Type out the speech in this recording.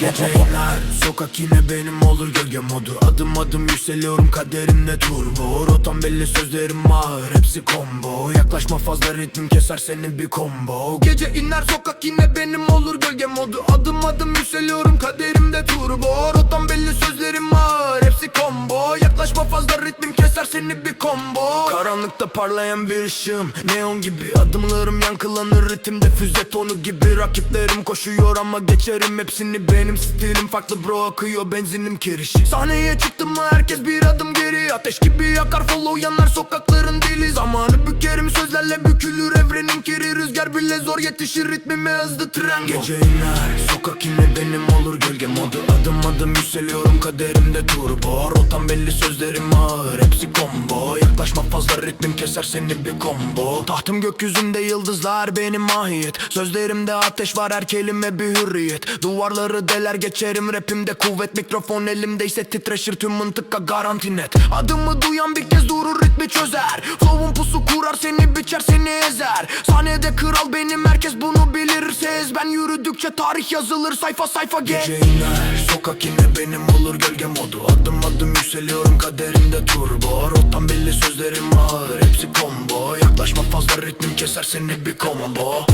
Gece iner Sokak yine benim olur gölge modu. Adım adım yükseliyorum kaderimle turbo. Rotam belli sözlerim ağır hepsi combo. Yaklaşma fazla ritmim keser senin bir combo. Gece iner sokak yine benim olur gölge modu. Adım adım yükseliyorum kaderimde turbo. Rotam belli sözlerim ağır Yaklaşma fazla ritmim keser seni bir combo. Karanlıkta parlayan bir ışığım Neon gibi. Adımlarım yankılanır ritimde füze tonu gibi. Rakiplerim koşuyor ama geçerim hepsini. Benim stilim farklı bro akıyor benzinim kirişi. Sahneye çıktım mı herkes bir adım geri Ateş gibi yakar follow yanar sokakların dili. Zamanı bükerim sözlerle bükülür evrenin kiri Rüzgar bile zor yetişir ritmime hızlı tren. Gece iner sokak yine benim olur gölge modu. Adım adım yükseliyorum kaderimde turbo Rotam belli sözlerim ağır. Hepsi combo. Yaklaşma fazla ritmim keser seni bir combo. Tahtım gökyüzünde yıldızlar benim mahiyet. Sözlerimde ateş var her kelime bir hürriyet. Duvarları deler geçerim rapimde kuvvet. Mikrofon elimdeyse titreşir tüm mıntıka garanti net. Adımı duyan bir kez durur ritmi çözer kral benim herkes bunu bilir. Sez ben yürüdükçe tarih yazılır. Sayfa sayfa geç. Gece iner sokak yine benim olur gölge modu. Adım adım yükseliyorum kaderimde turbo. Rotam belli sözlerim ağır hepsi combo. Yaklaşma fazla ritmim keser seni bir combo